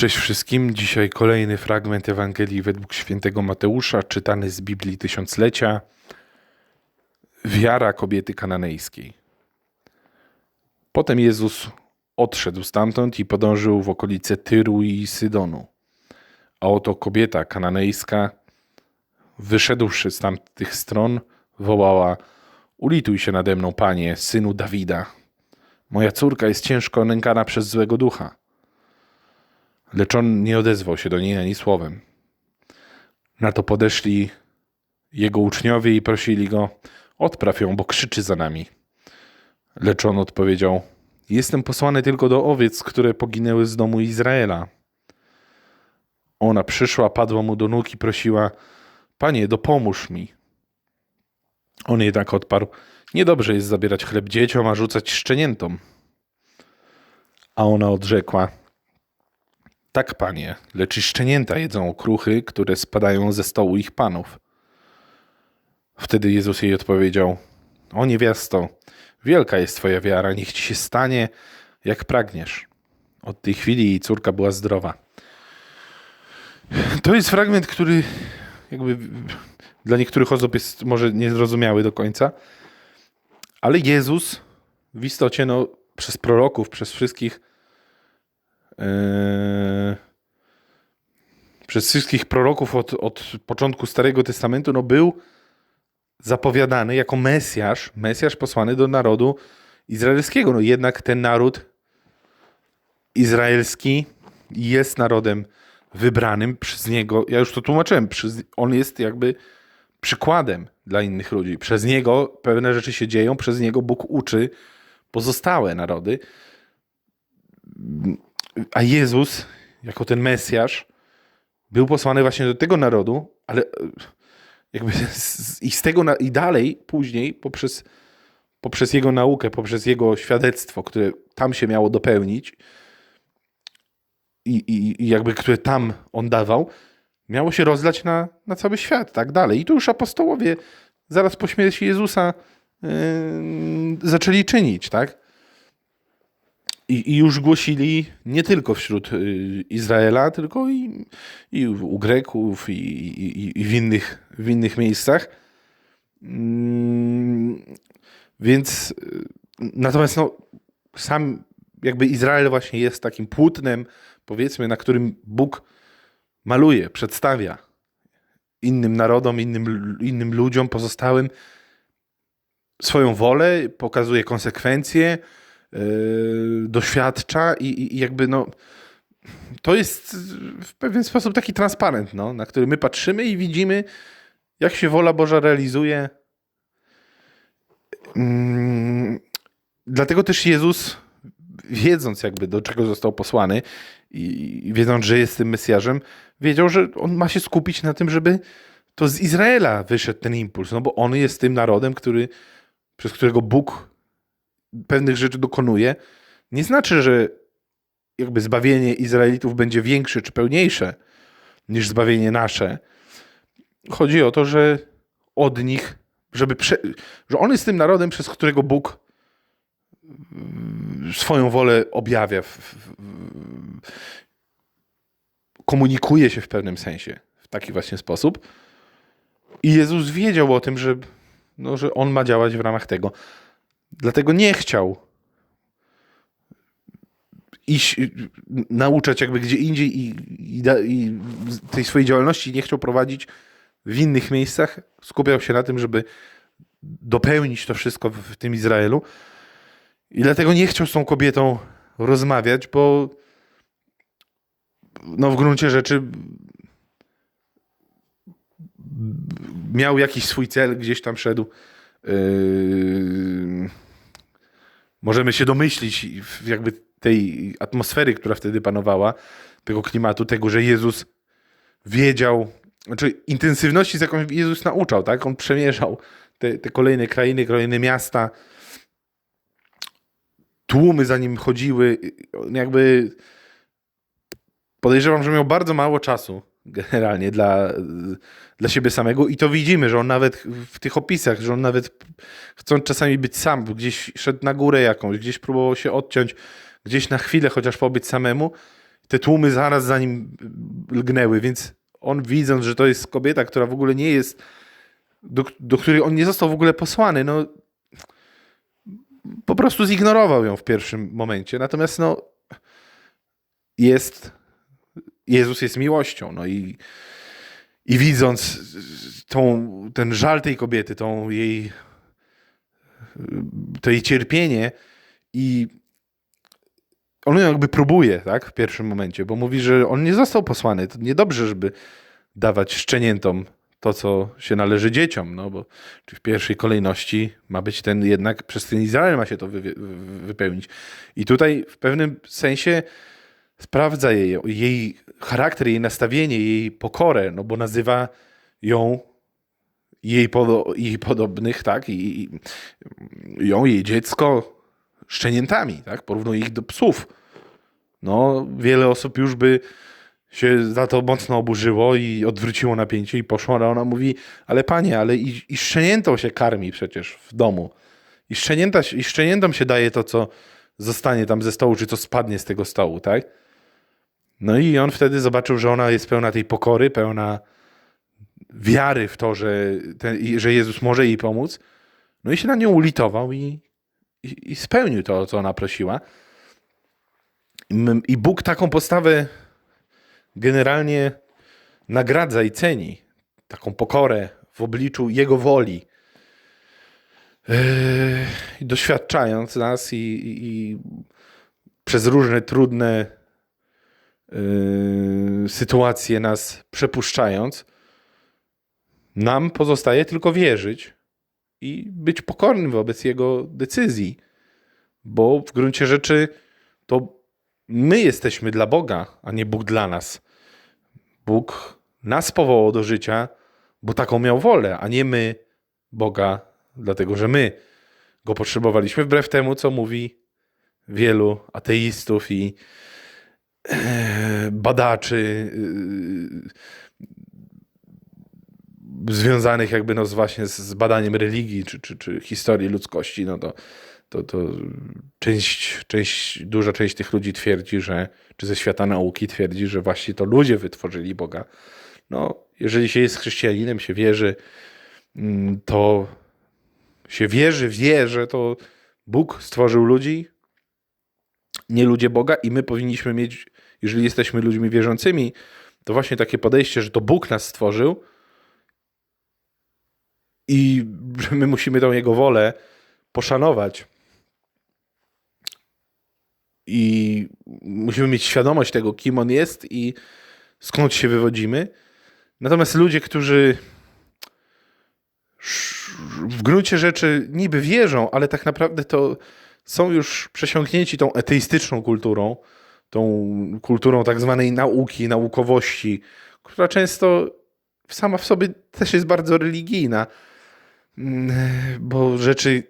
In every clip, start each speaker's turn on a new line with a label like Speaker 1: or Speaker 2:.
Speaker 1: Cześć wszystkim. Dzisiaj kolejny fragment Ewangelii według świętego Mateusza, czytany z Biblii Tysiąclecia. Wiara kobiety kananejskiej. Potem Jezus odszedł stamtąd i podążył w okolice Tyru i Sydonu. A oto kobieta kananejska, wyszedłszy z tamtych stron, wołała: Ulituj się nade mną, panie, synu Dawida. Moja córka jest ciężko nękana przez złego ducha. Lecz on nie odezwał się do niej ani słowem. Na to podeszli jego uczniowie i prosili go: Odpraw ją, bo krzyczy za nami. Lecz on odpowiedział: Jestem posłany tylko do owiec, które poginęły z domu Izraela. Ona przyszła, padła mu do nóg i prosiła: Panie, dopomóż mi. On jednak odparł: Niedobrze jest zabierać chleb dzieciom, a rzucać szczeniętom. A ona odrzekła: tak, panie, lecz i szczenięta jedzą okruchy, które spadają ze stołu ich panów. Wtedy Jezus jej odpowiedział: O niewiasto, wielka jest twoja wiara, niech ci się stanie, jak pragniesz. Od tej chwili jej córka była zdrowa. To jest fragment, który jakby dla niektórych osób jest może niezrozumiały do końca, ale Jezus w istocie no, przez proroków, przez wszystkich przez wszystkich proroków od, od początku Starego Testamentu no był zapowiadany jako Mesjasz, Mesjasz posłany do narodu izraelskiego. No jednak ten naród izraelski jest narodem wybranym przez niego. Ja już to tłumaczyłem. Przez, on jest jakby przykładem dla innych ludzi. Przez niego pewne rzeczy się dzieją, przez niego Bóg uczy pozostałe narody a Jezus, jako ten Mesjasz, był posłany właśnie do tego narodu, ale e, jakby z, i z tego na, i dalej, później, poprzez, poprzez jego naukę, poprzez jego świadectwo, które tam się miało dopełnić i, i, i jakby które tam on dawał, miało się rozlać na, na cały świat, tak dalej. I tu już apostołowie zaraz po śmierci Jezusa yy, zaczęli czynić, tak? I, I, już głosili nie tylko wśród y, Izraela, tylko i, i u Greków, i, i, w, innych, w innych miejscach. Mm, więc y, natomiast no, sam jakby Izrael właśnie jest takim płótnem, powiedzmy, na którym Bóg maluje, przedstawia innym narodom, innym, innym ludziom pozostałym swoją wolę, pokazuje konsekwencje, doświadcza i, i, jakby no to jest w pewien sposób taki transparent, no, na który my patrzymy i widzimy, jak się wola Boża realizuje. Hmm, dlatego też Jezus, wiedząc jakby do czego został posłany i wiedząc, że jest tym Mesjarzem, wiedział, że on ma się skupić na tym, żeby to z Izraela wyszedł ten impuls, no bo on jest tym narodem, który, przez którego Bóg pewnych rzeczy dokonuje, nie znaczy, że jakby zbawienie Izraelitów będzie większe czy pełniejsze niż zbawienie nasze. Chodzi o to, że od nich, żeby prze, że on jest tym narodem, przez którego Bóg mm, swoją wolę objawia, komunikuje się w pewnym sensie w taki właśnie sposób. I Jezus wiedział o tym, że, no, że on ma działać w ramach tego. Dlatego nie chciał iść, nauczać jakby gdzie indziej i, i, i tej swojej działalności nie chciał prowadzić w innych miejscach. Skupiał się na tym, żeby dopełnić to wszystko w, tym Izraelu. I dlatego nie chciał z tą kobietą rozmawiać, bo no w gruncie rzeczy miał jakiś swój cel, gdzieś tam szedł Yy, możemy się domyślić jakby tej atmosfery, która wtedy panowała, tego klimatu, tego, że Jezus wiedział, znaczy intensywności, z jaką Jezus nauczał, tak? On przemierzał te, te kolejne krainy, kolejne miasta. Tłumy za nim chodziły. Jakby podejrzewam, że miał bardzo mało czasu generalnie dla, dla siebie samego i to widzimy, że on nawet w tych opisach, że on nawet chcąc czasami być sam, gdzieś szedł na górę jakąś, gdzieś próbował się odciąć, gdzieś na chwilę chociaż pobyć samemu, te tłumy zaraz za nim lgnęły, więc on widząc, że to jest kobieta, która w ogóle nie jest, do, do której on nie został w ogóle posłany, no po prostu zignorował ją w pierwszym momencie. Natomiast no jest, Jezus jest miłością, no i, i widząc tą, ten żal tej kobiety, tą jej, to jej cierpienie i on jakby próbuje, tak, w pierwszym momencie, bo mówi, że on nie został posłany. To niedobrze, żeby dawać szczeniętom to, co się należy dzieciom, no bo czy w pierwszej kolejności ma być ten jednak, przez ten Izrael ma się to wy, wypełnić. I tutaj w pewnym sensie sprawdza jej, jej charakter, jej nastawienie, jej pokorę, no bo nazywa ją jej, podo, jej podobnych, tak, i, i ją, jej dziecko szczeniętami, tak, porównuje ich do psów. No, wiele osób już by się za to mocno oburzyło i odwróciło napięcie i poszło, ale ona mówi, ale panie, ale i, i szczeniętą się karmi przecież w domu. I, szczenięta, I szczeniętom się daje to, co zostanie tam ze stołu, czy co spadnie z tego stołu, tak? No i on wtedy zobaczył, że ona jest pełna tej pokory, pełna wiary w to, że, ten, że Jezus może jej pomóc. No i się na nią ulitował i, i, i spełnił to, co ona prosiła. I Bóg taką postawę generalnie nagradza i ceni. Taką pokorę w obliczu Jego woli. Yy, doświadczając nas i, i, i, przez różne trudne yy, sytuacje nas przepuszczając, nam pozostaje tylko wierzyć i być pokornym wobec Jego decyzji, bo w gruncie rzeczy to my jesteśmy dla Boga, a nie Bóg dla nas. Bóg nas powołał do życia, bo taką miał wolę, a nie my Boga, dlatego że my go potrzebowaliśmy, wbrew temu, co mówi wielu ateistów i badaczy e, związanych jakby no właśnie z badaniem religii czy, czy, czy historii ludzkości, no to to, to część, część, duża część tych ludzi twierdzi, że, czy ze świata nauki twierdzi, że właśnie to ludzie wytworzyli Boga. No, jeżeli się jest chrześcijaninem, się wierzy, mm, to się wierzy, wie, że to Bóg stworzył ludzi, nie ludzie Boga i my powinniśmy mieć, jeżeli jesteśmy ludźmi wierzącymi, to właśnie takie podejście, że to Bóg nas stworzył i że my musimy tą Jego wolę poszanować i musimy mieć świadomość tego, kim on jest i skąd się wywodzimy. Natomiast ludzie, którzy w gruncie rzeczy niby wierzą, ale tak naprawdę to są już przesiąknięci tą eteistyczną kulturą, tą kulturą tak zwanej nauki, naukowości, która często sama w sobie też jest bardzo religijna, mm, bo rzeczy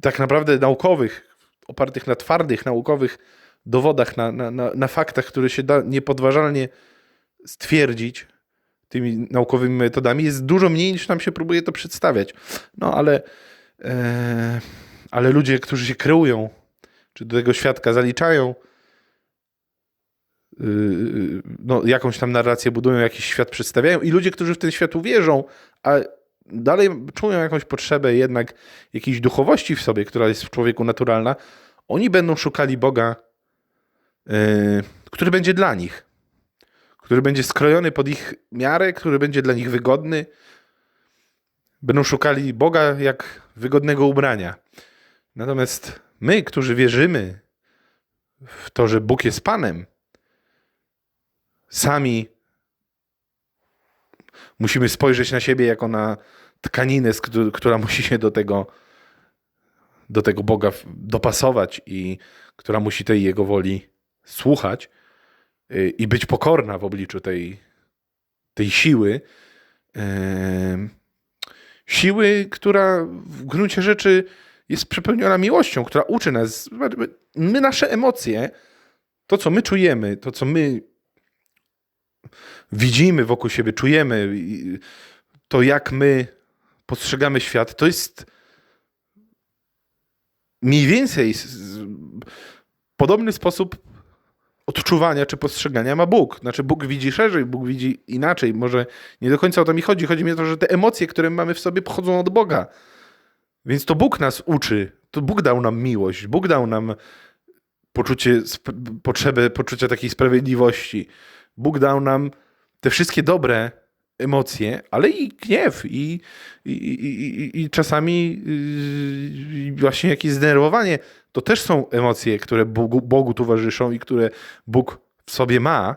Speaker 1: tak naprawdę naukowych, opartych na twardych, naukowych dowodach, na, na, na, faktach, które się da niepodważalnie stwierdzić tymi naukowymi metodami, jest dużo mniej niż nam się próbuje to przedstawiać. No ale, e, ale ludzie, którzy się kreują, czy do tego świadka zaliczają, yy, no, jakąś tam narrację budują, jakiś świat przedstawiają i ludzie, którzy w ten świat uwierzą, a dalej czują jakąś potrzebę jednak jakiejś duchowości w sobie, która jest w człowieku naturalna, oni będą szukali Boga, yy, który będzie dla nich, który będzie skrojony pod ich miarę, który będzie dla nich wygodny. Będą szukali Boga jak wygodnego ubrania. Natomiast my, którzy wierzymy w to, że Bóg jest Panem, sami musimy spojrzeć na siebie jako na tkaninę, która musi się do tego, do tego Boga dopasować i która musi tej Jego woli słuchać y, i być pokorna w obliczu tej, tej siły. Siły, która w gruncie rzeczy jest przepełniona miłością, która uczy nas. My, nasze emocje, to co my czujemy, to co my widzimy wokół siebie, czujemy, to jak my postrzegamy świat, to jest mniej więcej podobny sposób odczuwania czy postrzegania ma Bóg. Znaczy Bóg widzi szerzej, Bóg widzi inaczej. Może nie do końca o to mi chodzi. Chodzi mi o to, że te emocje, które mamy w sobie, pochodzą od Boga. Więc to Bóg nas uczy. To Bóg dał nam miłość. Bóg dał nam poczucie, potrzebę poczucia takiej sprawiedliwości. Bóg dał nam te wszystkie dobre emocje, ale i gniew, i, i, i, i, i czasami yy, właśnie jakieś zdenerwowanie. To też są emocje, które Bogu, Bogu towarzyszą i które Bóg w sobie ma,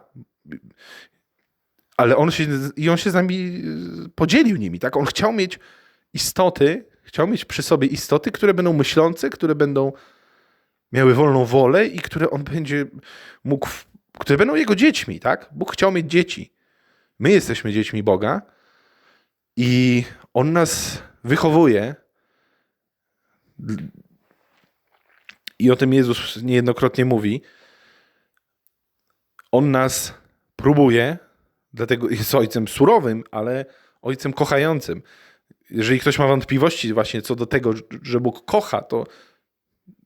Speaker 1: ale on się, i on się z nami yy, podzielił nimi, tak? On chciał mieć istoty, chciał mieć przy sobie istoty, które będą myślące, które będą miały wolną wolę i które on będzie mógł, które będą jego dziećmi, tak? Bóg chciał mieć dzieci. My jesteśmy dziećmi Boga i on nas wychowuje. I o tym Jezus niejednokrotnie mówi. On nas próbuje, dlatego jest ojcem surowym, ale ojcem kochającym. Jeżeli ktoś ma wątpliwości właśnie co do tego, że Bóg kocha, to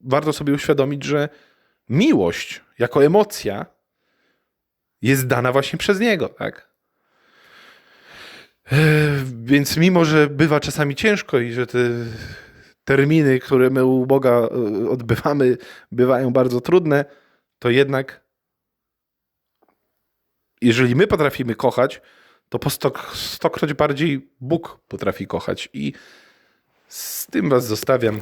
Speaker 1: warto sobie uświadomić, że miłość jako emocja jest dana właśnie przez Niego, tak? E, Więc mimo, że bywa czasami ciężko i że te terminy, które my u Boga e, odbywamy, bywają bardzo trudne, to jednak jeżeli my potrafimy kochać, to po stok, stokroć bardziej Bóg potrafi kochać. I z tym was zostawiam.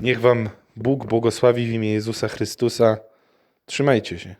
Speaker 1: Niech wam Bóg błogosławi w imię Jezusa Chrystusa. Trzymajcie się.